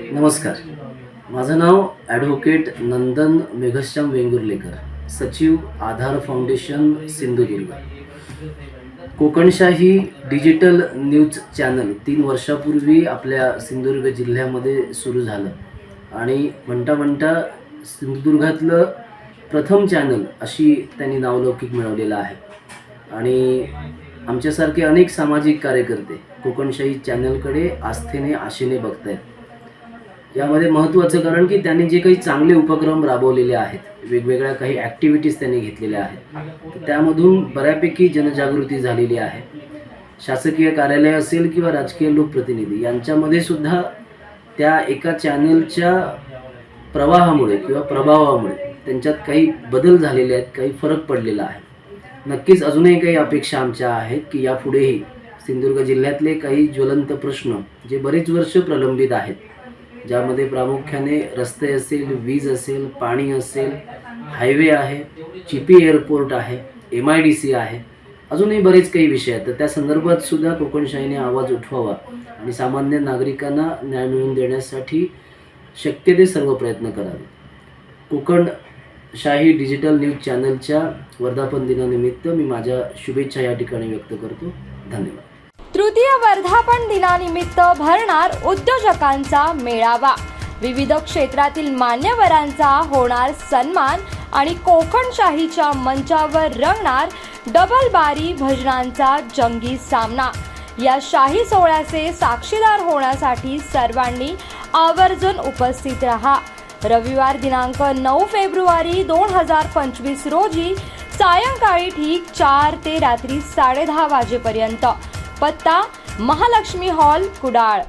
नमस्कार. माझं नाव ॲडव्होकेट नंदन मेघश्याम वेंगुर्लेकर सचिव Aadhaar foundation Sindhudurg. Kokanshahi digital news channel तीन वर्षापूर्वी आपल्या सिंधुदुर्ग जिल्ह्यामध्ये सुरू झालं. आणि म्हणता म्हणता सिंधुदुर्गातलं प्रथम चॅनल अशी त्यांनी नावलौकिक मिळवलेलं आहे. आणि आमच्यासारखे अनेक सामाजिक कार्यकर्ते कोकणशाही चॅनलकडे आस्थेने आशेने बघतायत. यामध्ये महत्त्वाचं कारण की त्यांनी जे काही चांगले उपक्रम राबवलेले आहेत वेगवेगळ्या काही ॲक्टिव्हिटीज त्यांनी घेतलेल्या आहेत. त्यामधून बऱ्यापैकी जनजागृती झालेली आहे. शासकीय कार्यालय असेल किंवा राजकीय लोकप्रतिनिधी यांच्यामध्ये सुद्धा त्या एका चॅनलच्या प्रवाहामुळे किंवा प्रभावामुळे त्यांच्यात काही बदल झालेले आहेत काही फरक पडलेला आहे. नक्कीच अजूनही काही अपेक्षा आमच्या आहेत की यापुढेही सिंधुदुर्ग जिल्ह्यातले काही ज्वलंत प्रश्न जे बरेच वर्ष प्रलंबित आहेत ज्यामध्ये प्रामुख्याने रस्ते असेल वीज असेल पाणी असेल हायवे आहे चिपी एअरपोर्ट आहे एम आय डी सी आहे अजूनही बरेच काही विषय आहेत. तर त्या संदर्भात सुद्धा कोकणशाहीने आवाज उठवावा आणि सामान्य नागरिकांना न्याय मिळवून देण्यासाठी शक्य ते सर्व प्रयत्न करावे. कोकण शाही डिजिटल न्यूज चॅनलच्या वर्धापन दिनानिमित्त मी माझ्या शुभेच्छा या ठिकाणी व्यक्त करतो. धन्यवाद. वर्धापन दिनानिमित्त भरणार उद्योजकांचा मेळावा. विविध क्षेत्रातील मान्यवरांचा होणार सन्मान आणि कोकणशाहीच्या मंचावर रंगणार डबल बारी भजनांचा जंगी सामना. या शाही सोहळ्याचे साक्षीदार होण्यासाठी सर्वांनी आवर्जून उपस्थित रहा. रविवार दिनांक नऊ फेब्रुवारी दोन हजार पंचवीस रोजी सायंकाळी ठीक चार ते रात्री साडेदहा वाजेपर्यंत. पत्ता महालक्ष्मी हॉल कुडाळ.